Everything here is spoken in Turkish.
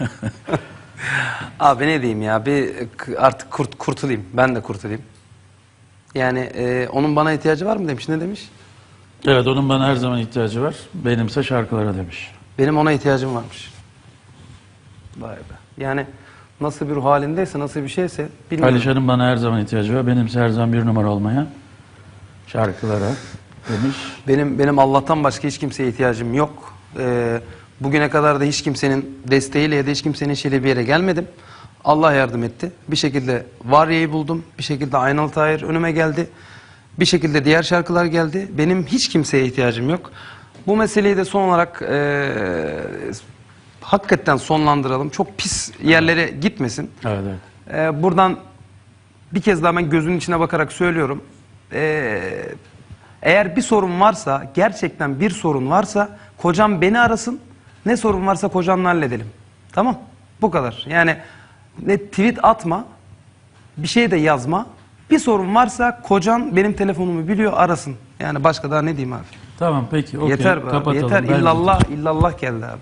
Abi ne diyeyim ya bir artık kurt, kurtulayım. Ben de kurtulayım. Yani e, onun bana ihtiyacı var mı demiş. Ne demiş? Evet onun bana her zaman ihtiyacı var. Benimse şarkılara demiş. Benim ona ihtiyacım varmış. Vay be. Yani nasıl bir ruh halindeyse, nasıl bir şeyse bilmiyorum. Alişan'ın bana her zaman ihtiyacı var. Benimse her zaman bir numara olmaya şarkılara demiş. Benim benim Allah'tan başka hiç kimseye ihtiyacım yok. Ee, bugüne kadar da hiç kimsenin desteğiyle ya da hiç kimsenin şeyle bir yere gelmedim. Allah yardım etti. Bir şekilde Varye'yi buldum. Bir şekilde Aynalı Tahir önüme geldi. Bir şekilde diğer şarkılar geldi. Benim hiç kimseye ihtiyacım yok. Bu meseleyi de son olarak ee, hakikaten sonlandıralım. Çok pis yerlere gitmesin. Evet, evet. Ee, buradan bir kez daha ben gözünün içine bakarak söylüyorum. Ee, eğer bir sorun varsa, gerçekten bir sorun varsa kocam beni arasın. Ne sorun varsa kocamla halledelim. Tamam? Bu kadar. Yani ne tweet atma, bir şey de yazma. Bir sorun varsa kocan benim telefonumu biliyor arasın. Yani başka daha ne diyeyim abi? Tamam peki. okey. yeter be abi, Kapatalım. yeter. İllallah, illallah geldi abi.